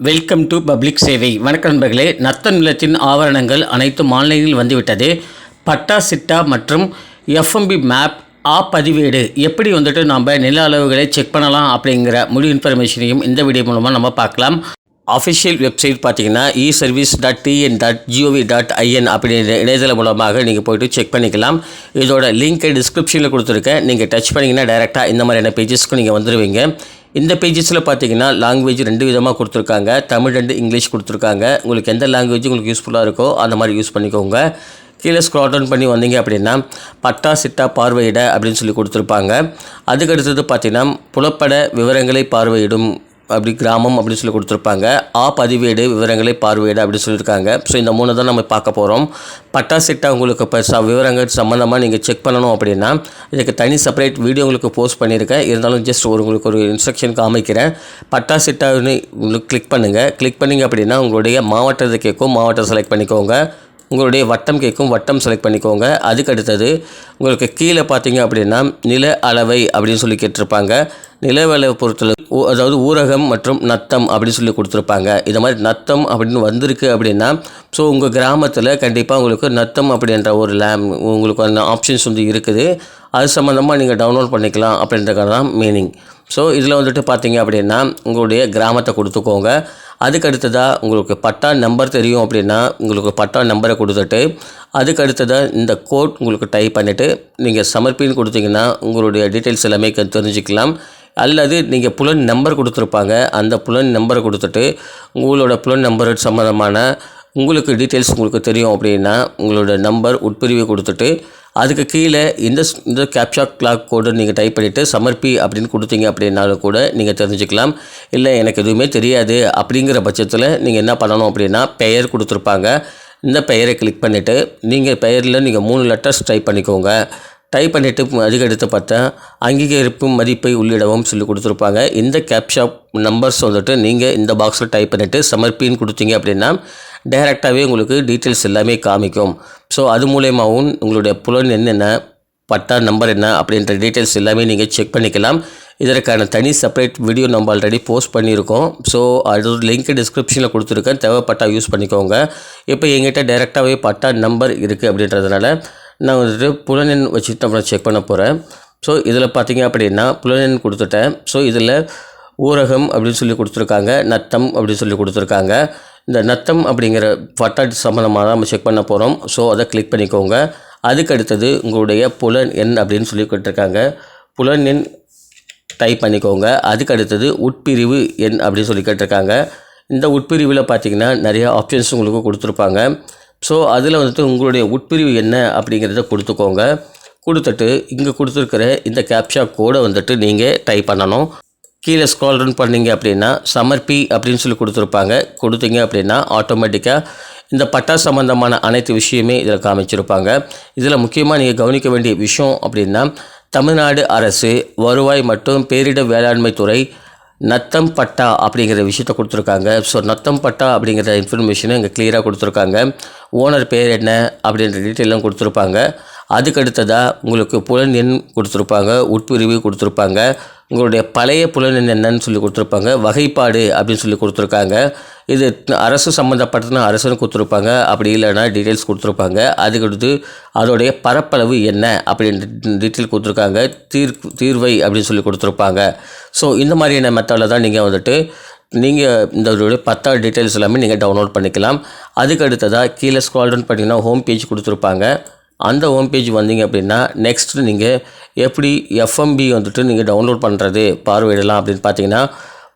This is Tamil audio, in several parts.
வெல்கம் டு பப்ளிக் சேவை வணக்க நண்பர்களே. நத்த நிலத்தின் ஆவரணங்கள் அனைத்தும் ஆன்லைனில் வந்துவிட்டது. பட்டா சிட்டா மற்றும் எஃப்எம்பி மேப் ஆ பதிவேடு எப்படி வந்துட்டு நம்ம நில அளவுகளை செக் பண்ணலாம் அப்படிங்கிற முழு இன்ஃபர்மேஷனையும் இந்த வீடியோ மூலமாக நம்ம பார்க்கலாம். அஃபிஷியல் வெப்சைட் பார்த்தீங்கன்னா e service dot TN dot GOV dot IN அப்படின்ற இணையதளம் மூலமாக நீங்கள் போய்ட்டு செக் பண்ணிக்கலாம். இதோட லிங்க்கை டிஸ்கிரிப்ஷனில் கொடுத்துருக்கேன். நீங்கள் டச் பண்ணிங்கன்னா டேரெக்டாக இந்த மாதிரியான பேஜஸ்க்கு நீங்கள் வந்துடுவீங்க இந்த பேஜஸில் பார்த்தீங்கன்னா லாங்குவேஜ் ரெண்டு விதமாக கொடுத்துருக்காங்க. தமிழ் ரெண்டு இங்கிலீஷ் கொடுத்துருக்காங்க. உங்களுக்கு எந்த லாங்குவேஜ் உங்களுக்கு யூஸ்ஃபுல்லாக இருக்கோ அந்த மாதிரி யூஸ் பண்ணிக்கோங்க. கீழே ஸ்க்ரால் டவுன் பண்ணி வந்தீங்க அப்படின்னா பட்டா சிட்டா பார்வையிட அப்படின்னு சொல்லி கொடுத்துருப்பாங்க. அதுக்கு அடுத்தது பார்த்தீங்கன்னா புலப்பட விவரங்களை பார்வையிடும் அப்படி கிராமம் அப்படின்னு சொல்லி கொடுத்துருப்பாங்க. ஆ பதிவேடு விவரங்களை பார்வையிட அப்படின்னு சொல்லியிருக்காங்க. ஸோ இந்த மூணு தான் நம்ம பார்க்க போகிறோம் பட்டா சிட்டா உங்களுக்கு இப்போ ச விவரங்கள் சம்மந்தமாக நீங்கள் செக் பண்ணணும் அப்படின்னா இதுக்கு தனி செப்பரேட் வீடியோ உங்களுக்கு போஸ்ட் பண்ணியிருக்கேன். இருந்தாலும் ஜஸ்ட் ஒரு உங்களுக்கு ஒரு இன்ஸ்ட்ரக்ஷன் காமிக்கிறேன். பட்டா சிட்டான்னு உங்களுக்கு கிளிக் பண்ணுங்கள் கிளிக் பண்ணிங்க அப்படின்னா உங்களுடைய மாவட்டத்தை கேட்கும். மாவட்டம் செலக்ட் பண்ணிக்கோங்க. உங்களுடைய வட்டம் கேட்கும் வட்டம் செலக்ட் பண்ணிக்கோங்க. அதுக்கு அடுத்தது உங்களுக்கு கீழே பார்த்தீங்க அப்படின்னா நில அளவை அப்படின்னு சொல்லி கேட்டிருப்பாங்க. நில அளவை பொறுத்தல அதாவது ஊரகம் மற்றும் நத்தம் அப்படின்னு சொல்லி கொடுத்துருப்பாங்க. இது மாதிரி நத்தம் அப்படின்னு வந்திருக்கு அப்படின்னா ஸோ உங்கள் கிராமத்தில் கண்டிப்பாக உங்களுக்கு நத்தம் அப்படின்ற ஒரு லேம் உங்களுக்கு அந்த ஆப்ஷன்ஸ் வந்து இருக்குது. அது சம்மந்தமாக நீங்கள் டவுன்லோட் பண்ணிக்கலாம் அப்படின்றது தான் மீனிங் ஸோ இதில் வந்துட்டு பார்த்தீங்க அப்படின்னா உங்களுடைய கிராமத்தை கொடுத்துக்கோங்க. அதுக்கு அடுத்ததாக உங்களுக்கு பட்டா நம்பர் தெரியும் அப்படின்னா உங்களுக்கு பட்டா நம்பரை கொடுத்துட்டு அதுக்கு அடுத்ததாக இந்த கோட் உங்களுக்கு டைப் பண்ணிவிட்டு நீங்கள் சமர்ப்பின்னு கொடுத்தீங்கன்னா உங்களுடைய டீட்டெயில்ஸ் எல்லாமே தெரிஞ்சுக்கலாம். அல்லது நீங்கள் புலன் நம்பர் கொடுத்துருப்பாங்க அந்த புலன் நம்பரை கொடுத்துட்டு உங்களோட புலன் நம்பர் சம்மந்தமான உங்களுக்கு டீட்டெயில்ஸ் உங்களுக்கு தெரியும் அப்படின்னா உங்களோட நம்பர் உட்பிரிவை கொடுத்துட்டு அதுக்கு கீழே இந்த இந்த கேப்ஷா கிளாக் கோடு நீங்கள் டைப் பண்ணிவிட்டு சமர்ப்பி அப்படின்னு கொடுத்தீங்க அப்படின்னாலும் கூட நீங்கள் தெரிஞ்சுக்கலாம். இல்லை எனக்கு எதுவுமே தெரியாது அப்படிங்கிற பட்சத்தில் நீங்கள் என்ன பண்ணணும் அப்படின்னா பெயர் கொடுத்துருப்பாங்க. இந்த பெயரை கிளிக் பண்ணிவிட்டு நீங்கள் பெயரில் நீங்கள் மூணு லெட்டர்ஸ் டைப் பண்ணிக்கோங்க. டைப் பண்ணிவிட்டு அதுக்கு பார்த்தா அங்கீகரிப்பு மதிப்பை உள்ளிடவும் சொல்லி கொடுத்துருப்பாங்க. இந்த கேப்ஷாப் நம்பர்ஸ் வந்துட்டு நீங்கள் இந்த பாக்ஸில் டைப் பண்ணிவிட்டு சமர்ப்பின்னு கொடுத்தீங்க அப்படின்னா டைரெக்டாகவே உங்களுக்கு டீட்டெயில்ஸ் எல்லாமே காமிக்கும். ஸோ அது மூலயமாவும் உங்களுடைய புலன் என்னென்ன பட்டா நம்பர் என்ன அப்படின்ற டீட்டெயில்ஸ் எல்லாமே நீங்கள் செக் பண்ணிக்கலாம். இதற்கான தனி செப்பரேட் வீடியோ நம்ம ஆல்ரெடி போஸ்ட் பண்ணியிருக்கோம். ஸோ அது லிங்க் டிஸ்கிரிப்ஷனில் கொடுத்துருக்கேன். தேவைப்பட்டா யூஸ் பண்ணிக்கோங்க. இப்போ எங்கிட்ட டைரெக்டாகவே பட்டா நம்பர் இருக்குது அப்படின்றதுனால நான் வந்துட்டு புலனெண் வச்சுட்டு அப்புறம் செக் பண்ண போகிறேன் ஸோ இதில் பார்த்தீங்க அப்படின்னா புலனெண் கொடுத்துட்டேன். ஸோ இதில் ஊரகம் அப்படின்னு சொல்லி கொடுத்துருக்காங்க. நத்தம் அப்படின்னு சொல்லி கொடுத்துருக்காங்க. இந்த நத்தம் அப்படிங்கிற வட்டாட்டு சம்மந்தமாக தான் நம்ம செக் பண்ண போகிறோம் ஸோ அதை கிளிக் பண்ணிக்கோங்க. அதுக்கு அடுத்தது உங்களுடைய புலன் எண் அப்படின்னு சொல்லி கொடுத்துருக்காங்க. புலன் எண் டைப் பண்ணிக்கோங்க. அதுக்கு அடுத்தது உட்பிரிவு எண் அப்படின்னு சொல்லி கேட்டிருக்காங்க. இந்த உட்பிரிவில் பார்த்தீங்கன்னா நிறைய ஆப்ஷன்ஸ் உங்களுக்கு கொடுத்துருப்பாங்க. ஸோ அதில் வந்துட்டு உங்களுடைய உட்பிரிவு என்ன அப்படிங்கிறத கொடுத்துக்கோங்க. கொடுத்துட்டு இங்கே கொடுத்துருக்கிற இந்த கேப்ஷா கோடை வந்துட்டு நீங்கள் டைப் பண்ணணும். கீழே ஸ்க்ரால் ரன் பண்ணீங்க அப்படின்னா சமர்ப்பி அப்படின்னு சொல்லி கொடுத்துருப்பாங்க. கொடுத்தீங்க அப்படின்னா ஆட்டோமேட்டிக்காக இந்த பட்டா சம்பந்தமான அனைத்து விஷயமே இதில் காமிச்சிருப்பாங்க. இதில் முக்கியமாக நீங்கள் கவனிக்க வேண்டிய விஷயம் அப்படின்னா தமிழ்நாடு அரசு வருவாய் மற்றும் பேரிடர் வேளாண்மை துறை நத்தம் பட்டா அப்படிங்கிற விஷயத்த கொடுத்துருக்காங்க. ஸோ நத்தம் பட்டா அப்படிங்கிற இன்ஃபர்மேஷனும் இங்கே கிளியராக கொடுத்துருக்காங்க. ஓனர் பேர் என்ன அப்படின்ற டீட்டெயிலும் கொடுத்துருப்பாங்க. அதுக்கு அடுத்ததாக உங்களுக்கு புலன் எண் கொடுத்துருப்பாங்க. உட்பிரிவு கொடுத்துருப்பாங்க. உங்களுடைய பழைய புலன் என்னன்னு சொல்லி கொடுத்துருப்பாங்க. வகைப்பாடு அப்படின்னு சொல்லி கொடுத்துருக்காங்க. இது அரசு சம்மந்தப்பட்டதுன்னா அரசுன்னு கொடுத்துருப்பாங்க. அப்படி இல்லைன்னா டீட்டெயில்ஸ் கொடுத்துருப்பாங்க. அதுக்கடுத்து அதோடைய பரப்பளவு என்ன அப்படின்ற டீட்டெயில் கொடுத்துருக்காங்க. தீர் தீர்வை அப்படின்னு சொல்லி கொடுத்துருப்பாங்க. ஸோ இந்த மாதிரியான மெத்தடில் தான் நீங்கள் வந்துட்டு நீங்கள் இந்த இதோடைய பத்தா டீட்டெயில்ஸ் எல்லாமே நீங்கள் டவுன்லோட் பண்ணிக்கலாம். அதுக்கு அடுத்ததாக கீழே ஸ்க்ரால் டவுன் பண்ணிங்கன்னா ஹோம் பேஜ் கொடுத்துருப்பாங்க. அந்த ஹோம் பேஜ் வந்தீங்க அப்படின்னா நெக்ஸ்ட்டு நீங்கள் எப்படி எஃப்எம்பி வந்துட்டு நீங்கள் டவுன்லோட் பண்ணுறது பார்வையிடலாம் அப்படின்னு பார்த்தீங்கன்னா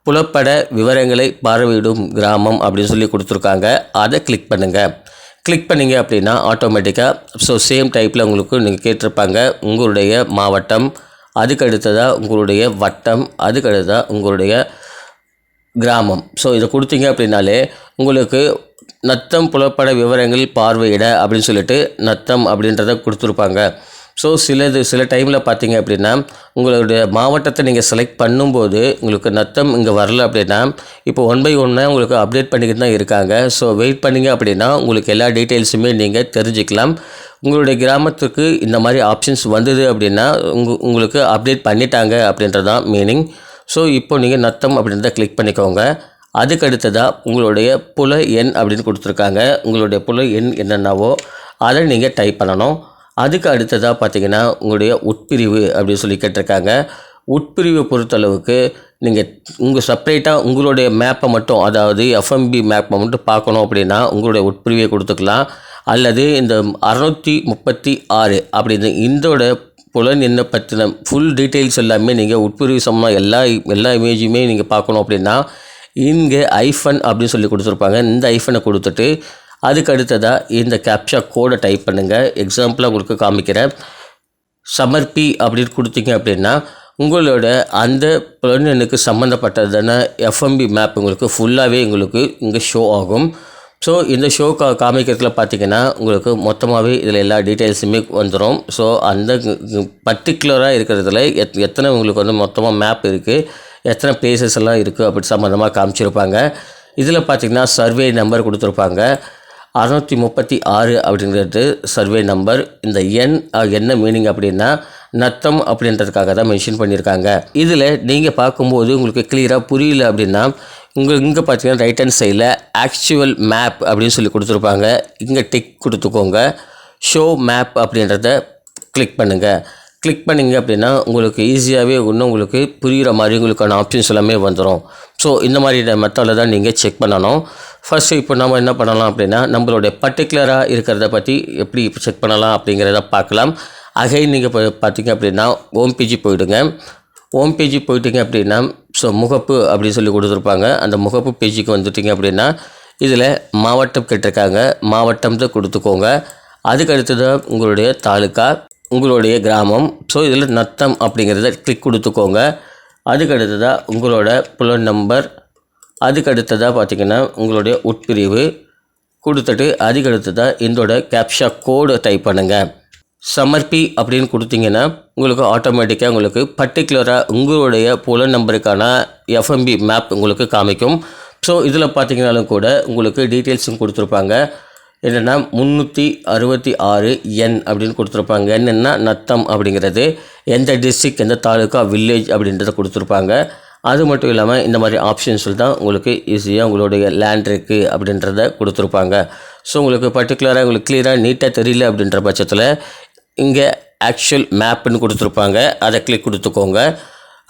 புலப்பட விவரங்களை பார்வையிடும் கிராமம் அப்படின்னு சொல்லி கொடுத்துருக்காங்க. அதை கிளிக் பண்ணுங்கள் கிளிக் பண்ணீங்க அப்படின்னா ஆட்டோமேட்டிக்காக ஸோ சேம் டைப்பில் உங்களுக்கு நீங்கள் கேட்டிருப்பாங்க உங்களுடைய மாவட்டம் அதுக்கு அடுத்ததாக உங்களுடைய வட்டம் அதுக்கு அடுத்ததாக உங்களுடைய கிராமம். ஸோ இதை கொடுத்தீங்க அப்படின்னாலே உங்களுக்கு நத்தம் புலப்பட விவரங்கள் பார்வையிட அப்படின்னு சொல்லிட்டு நத்தம் அப்படின்றத கொடுத்துருப்பாங்க. ஸோ சிலது சில டைமில் பார்த்தீங்க அப்படின்னா உங்களுடைய மாவட்டத்தை நீங்கள் செலக்ட் பண்ணும்போது உங்களுக்கு நத்தம் இங்கே வரல அப்படின்னா இப்போ ஒன் பை ஒன்னாக உங்களுக்கு அப்டேட் பண்ணிக்கிட்டு தான் இருக்காங்க. ஸோ வெயிட் பண்ணிங்க அப்படின்னா உங்களுக்கு எல்லா டீட்டெயில்ஸுமே நீங்கள் தெரிஞ்சுக்கலாம். உங்களுடைய கிராமத்துக்கு இந்த மாதிரி ஆப்ஷன்ஸ் வந்தது அப்படின்னா உங்க உங்களுக்கு அப்டேட் பண்ணிட்டாங்க அப்படின்றது தான் மீனிங் ஸோ இப்போ நீங்கள் நத்தம் அப்படின்றத கிளிக் பண்ணிக்கோங்க. அதுக்கு அடுத்ததாக உங்களுடைய புல எண் அப்படின்னு கொடுத்துருக்காங்க. உங்களுடைய புல எண் என்னென்னவோ அதை நீங்கள் டைப் பண்ணணும். அதுக்கு அடுத்ததாக பார்த்தீங்கன்னா உங்களுடைய உட்பிரிவு அப்படின்னு சொல்லி கேட்டிருக்காங்க. உட்பிரிவை பொறுத்தளவுக்கு நீங்கள் உங்கள் செப்பரேட்டாக உங்களுடைய மேப்பை மட்டும் அதாவது எஃப்எம்பி மேப்பை மட்டும் பார்க்கணும் அப்படின்னா உங்களுடைய உட்பிரிவை கொடுத்துக்கலாம். அல்லது இந்த அறநூற்றி முப்பத்தி ஆறு அப்படின்னு இந்தோட புலன் என்ன பற்றின ஃபுல் டீட்டெயில்ஸ் எல்லாமே நீங்கள் உட்பிரிவு சம்மந்தமாக எல்லா எல்லா இமேஜுமே நீங்கள் பார்க்கணும் அப்படின்னா இங்கே ஐஃபன் அப்படின்னு சொல்லி கொடுத்துருப்பாங்க. இந்த ஐஃபனை கொடுத்துட்டு அதுக்கு அடுத்ததாக இந்த கேப்ஷா கோடை டைப் பண்ணுங்கள் எக்ஸாம்பிளாக உங்களுக்கு காமிக்கிறேன். சமர்ப்பி அப்படின்னு கொடுத்தீங்க அப்படின்னா உங்களோட அந்த புலனுக்கு சம்மந்தப்பட்டதான எஃப்எம்பி மேப் உங்களுக்கு ஃபுல்லாகவே உங்களுக்கு இங்கே ஷோ ஆகும். ஸோ இந்த ஷோ கா காமிக்கிறதுல பார்த்தீங்கன்னா உங்களுக்கு மொத்தமாகவே இதில் எல்லா டீட்டெயில்ஸுமே வந்துடும் ஸோ அந்த பர்டிகுலராக இருக்கிறதுல எத் எத்தனை உங்களுக்கு வந்து மொத்தமாக மேப் இருக்குது எத்தனை பிளேசஸ் எல்லாம் இருக்குது அப்படி சம்மந்தமாக காமிச்சிருப்பாங்க. இதில் பார்த்தீங்கன்னா சர்வே நம்பர் கொடுத்துருப்பாங்க. அறநூற்றி முப்பத்தி ஆறு அப்படிங்கிறது சர்வே நம்பர் இந்த எண் என்ன மீனிங் அப்படின்னா நத்தம் அப்படின்றதுக்காக தான் மென்ஷன் பண்ணியிருக்காங்க. இதில் நீங்கள் பார்க்கும்போது உங்களுக்கு கிளியராக புரியல அப்படின்னா உங்கள் இங்கே பார்த்தீங்கன்னா ரைட் ஹேண்ட் சைடில் ஆக்சுவல் மேப் அப்படின்னு சொல்லி கொடுத்துருப்பாங்க. இங்கே டிக் கொடுத்துக்கோங்க. ஷோ மேப் அப்படின்றத கிளிக் பண்ணுங்கள் கிளிக் பண்ணிங்க அப்படின்னா உங்களுக்கு ஈஸியாகவே இன்னும் உங்களுக்கு புரிகிற மாதிரி உங்களுக்கான ஆப்ஷன்ஸ் எல்லாமே வந்துடும் ஸோ இந்த மாதிரி மெத்தடில் தான் நீங்கள் செக் பண்ணணும். ஃபஸ்ட்டு இப்போ நம்ம என்ன பண்ணலாம் அப்படின்னா நம்மளுடைய பர்டிகுலராக இருக்கிறத பற்றி எப்படி செக் பண்ணலாம் அப்படிங்கிறத பார்க்கலாம். அகைன் நீங்கள் இப்போ பார்த்தீங்க அப்படின்னா ஹோம் பேஜ் போயிடுங்க. ஹோம் பேஜ் போயிட்டீங்க அப்படின்னா ஸோ முகப்பு அப்படின்னு சொல்லி கொடுத்துருப்பாங்க. அந்த முகப்பு பேஜுக்கு வந்துட்டீங்க அப்படின்னா இதில் மாவட்டம் கேட்டிருக்காங்க. மாவட்டம் தான் கொடுத்துக்கோங்க. அதுக்கு அடுத்தது உங்களுடைய தாலுக்கா. உங்களுடைய கிராமம். ஸோ இதில் நத்தம் அப்படிங்கிறத கிளிக் கொடுத்துக்கோங்க. அதுக்கு அடுத்ததாக உங்களோட புலன் நம்பர் அதுக்கு அடுத்ததாக பார்த்தீங்கன்னா உங்களுடைய உட்பிரிவு. கொடுத்துட்டு அதுக்கு அடுத்ததாக இதோட கேப்ஷா கோடு டைப் பண்ணுங்கள் சமர்ப்பி அப்படின்னு கொடுத்தீங்கன்னா உங்களுக்கு ஆட்டோமேட்டிக்காக உங்களுக்கு பர்டிகுலராக உங்களுடைய புலன் நம்பருக்கான எஃப்எம்பி மேப் உங்களுக்கு காமிக்கும். ஸோ இதில் பார்த்தீங்கனாலும் கூட உங்களுக்கு டீட்டெயில்ஸும் கொடுத்துருப்பாங்க. என்னென்னா முந்நூற்றி அறுபத்தி ஆறு என் அப்படின்னு கொடுத்துருப்பாங்க. என்னென்னா நத்தம் அப்படிங்கிறது எந்த டிஸ்ட்ரிக் எந்த தாலுக்கா வில்லேஜ் அப்படின்றத கொடுத்துருப்பாங்க. அது மட்டும் இல்லாமல் இந்த மாதிரி ஆப்ஷன்ஸில் தான் உங்களுக்கு ஈஸியாக உங்களுடைய லேண்ட் இருக்குது அப்படின்றத கொடுத்துருப்பாங்க. ஸோ உங்களுக்கு பர்டிகுலராக உங்களுக்கு கிளியராக நீட்டாக தெரியல அப்படின்ற பட்சத்தில் இங்கே ஆக்சுவல் மேப்புன்னு கொடுத்துருப்பாங்க. அதை கிளிக் கொடுத்துக்கோங்க.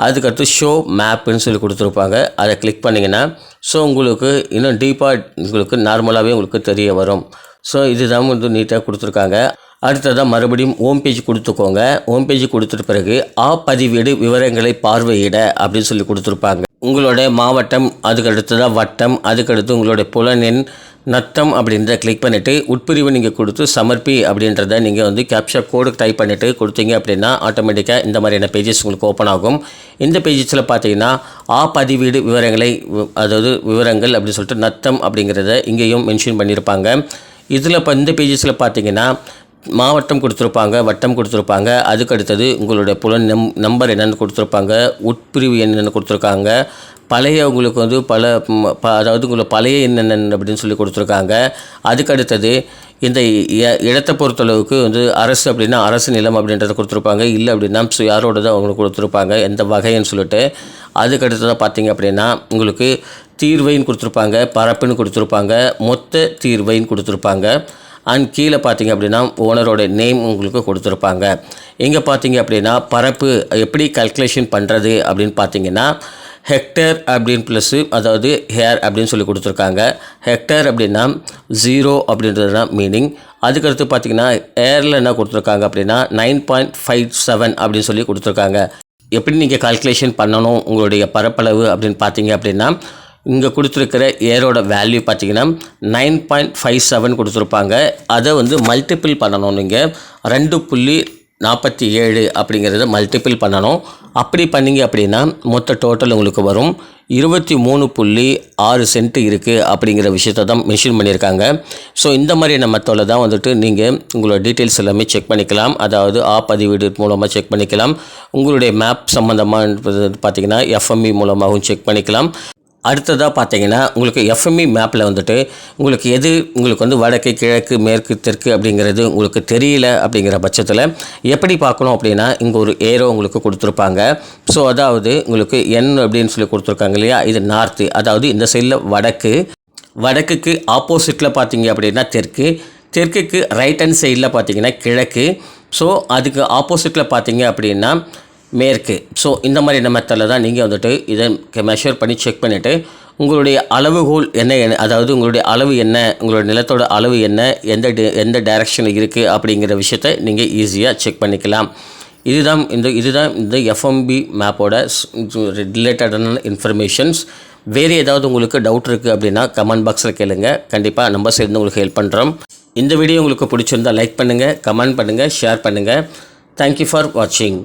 அதுக்கடுத்து ஷோ மேப்புன்னு சொல்லி கொடுத்துருப்பாங்க. அதை கிளிக் பண்ணிங்கன்னா ஸோ உங்களுக்கு இன்னும் டீப்பாக உங்களுக்கு நார்மலாகவே உங்களுக்கு தெரிய வரும். ஸோ இதுதான் வந்து நீட்டாக கொடுத்துருக்காங்க. அடுத்ததாக மறுபடியும் ஹோம் பேஜ் கொடுத்துக்கோங்க. ஹோம் பேஜ் கொடுத்துட்ட பிறகு ஆ பதிவேடு விவரங்களை பார்வையிட அப்படின்னு சொல்லி கொடுத்துருப்பாங்க. உங்களோட மாவட்டம் அதுக்கு தான் வட்டம் அதுக்கடுத்து உங்களுடைய புலனெண் நத்தம் அப்படின்றத கிளிக் பண்ணிவிட்டு உட்பிரிவு நீங்கள் கொடுத்து சமர்ப்பி அப்படின்றத நீங்கள் வந்து கேப்ஷா கோடு டைப் பண்ணிவிட்டு கொடுத்தீங்க அப்படின்னா ஆட்டோமேட்டிக்காக இந்த மாதிரியான பேஜஸ் உங்களுக்கு ஓப்பன் ஆகும். இந்த பேஜஸில் பார்த்தீங்கன்னா ஆ பதிவீடு விவரங்களை அதாவது விவரங்கள் அப்படின்னு சொல்லிட்டு நத்தம் அப்படிங்கிறத இங்கேயும் மென்ஷன் பண்ணியிருப்பாங்க இதில் இப்போ இந்த பேஜஸில் பார்த்தீங்கன்னா மாவட்டம் கொடுத்துருப்பாங்க வட்டம் கொடுத்துருப்பாங்க. அதுக்கு அடுத்தது உங்களுடைய புலன் நம் நம்பர் என்னென்னு கொடுத்துருப்பாங்க உட்பிரிவு என்னென்னு கொடுத்துருக்காங்க. பழைய உங்களுக்கு வந்து பல ப அதாவது உங்களுக்கு பழைய என்னென்ன அப்படின்னு சொல்லி கொடுத்துருக்காங்க. அதுக்கு அடுத்தது இந்த இடத்தை பொறுத்தளவுக்கு வந்து அரசு அப்படின்னா அரசு நிலம் அப்படின்றத கொடுத்துருப்பாங்க. இல்லை அப்படின்னா யாரோட தான் அவங்களுக்கு கொடுத்துருப்பாங்க. எந்த வகைன்னு சொல்லிட்டு. அதுக்கடுத்ததாக பார்த்தீங்க அப்படின்னா உங்களுக்கு தீர்வைன்னு கொடுத்துருப்பாங்க பரப்புன்னு கொடுத்துருப்பாங்க மொத்த தீர்வைன்னு கொடுத்துருப்பாங்க. அண்ட் கீழே பார்த்தீங்க அப்படின்னா ஓனரோட நேம் உங்களுக்கு கொடுத்துருப்பாங்க. இங்கே பார்த்தீங்க அப்படின்னா பரப்பு எப்படி கல்குலேஷன் பண்ணுறது அப்படின்னு பார்த்தீங்கன்னா ஹெக்டர் அப்படின்னு ப்ளஸ்ஸு அதாவது ஹேர் அப்படின்னு சொல்லி கொடுத்துருக்காங்க. ஹெக்டர் அப்படின்னா ஜீரோ அப்படின்றதுனா மீனிங் அதுக்கடுத்து பார்த்தீங்கன்னா ஏரில் என்ன கொடுத்துருக்காங்க அப்படின்னா நைன் பாயிண்ட் ஃபைவ் செவன் அப்படின்னு சொல்லி கொடுத்துருக்காங்க. எப்படி நீங்கள் கால்குலேஷன் பண்ணணும் உங்களுடைய பரப்பளவு அப்படின்னு பார்த்தீங்க அப்படின்னா இங்கே கொடுத்துருக்கிற ஏரோட வேல்யூ பார்த்தீங்கன்னா நைன் பாயிண்ட் ஃபைவ் செவன் கொடுத்துருப்பாங்க. அதை வந்து மல்டிபிள் பண்ணணும் நீங்கள் ரெண்டு புள்ளி நாற்பத்தி ஏழு அப்படிங்கிறத மல்டிபிள் பண்ணணும். அப்படி பண்ணீங்க அப்படின்னா மொத்த டோட்டல் உங்களுக்கு வரும். இருபத்தி மூணு புள்ளி ஆறு சென்ட் இருக்குது அப்படிங்கிற விஷயத்த தான் மெஷின் பண்ணியிருக்காங்க. ஸோ இந்த மாதிரியான மெத்தடில் தான் வந்துட்டு நீங்கள் உங்களோட டீட்டெயில்ஸ் எல்லாமே செக் பண்ணிக்கலாம். அதாவது ஆ பதிவீடு மூலமாக செக் பண்ணிக்கலாம். உங்களுடைய மேப் சம்மந்தமாக பார்த்தீங்கன்னா எஃப்எம்இ மூலமாகவும் செக் பண்ணிக்கலாம். அடுத்ததாக பார்த்தீங்கன்னா உங்களுக்கு எஃப்எம்இ மேப்பில் வந்துட்டு உங்களுக்கு எது உங்களுக்கு வந்து வடக்கு கிழக்கு மேற்கு தெற்கு அப்படிங்கிறது உங்களுக்கு தெரியல அப்படிங்கிற பட்சத்தில் எப்படி பார்க்கணும் அப்படின்னா இங்கே ஒரு ஏரோ உங்களுக்கு கொடுத்துருப்பாங்க. ஸோ அதாவது உங்களுக்கு என் அப்படின்னு சொல்லி கொடுத்துருக்காங்க இல்லையா? இது நார்த்து அதாவது இந்த சைடில் வடக்கு. வடக்குக்கு ஆப்போசிட்டில் பார்த்தீங்க அப்படின்னா தெற்கு. தெற்குக்கு ரைட் ஹேண்ட் சைடில் பார்த்தீங்கன்னா கிழக்கு. ஸோ அதுக்கு ஆப்போசிட்டில் பார்த்தீங்க அப்படின்னா மேற்கு. ஸோ இந்த மாதிரி மெத்தடில் தான் நீங்கள் வந்துட்டு இதை மெஷர் பண்ணி செக் பண்ணிவிட்டு உங்களுடைய அளவுகோல் என்ன என்ன- அதாவது உங்களுடைய அளவு என்ன உங்களுடைய நிலத்தோட அளவு என்ன எந்த டி- எந்த டைரக்ஷனில் இருக்குது அப்படிங்கிற விஷயத்தை நீங்கள் ஈஸியாக செக் பண்ணிக்கலாம். இதுதான் இந்த இதுதான் இந்த எஃப்எம்பி மேப்போட ரிலேட்டடான இன்ஃபர்மேஷன்ஸ் வேறு ஏதாவது உங்களுக்கு டவுட் இருக்குது அப்படின்னா கமெண்ட் பாக்ஸில் கேளுங்க. கண்டிப்பாக நம்ம சேர்ந்து உங்களுக்கு ஹெல்ப் பண்ணுறோம் இந்த வீடியோ உங்களுக்கு பிடிச்சிருந்தா லைக் பண்ணுங்கள் கமெண்ட் பண்ணுங்கள் ஷேர் பண்ணுங்கள் தேங்க்யூ ஃபார் வாட்சிங்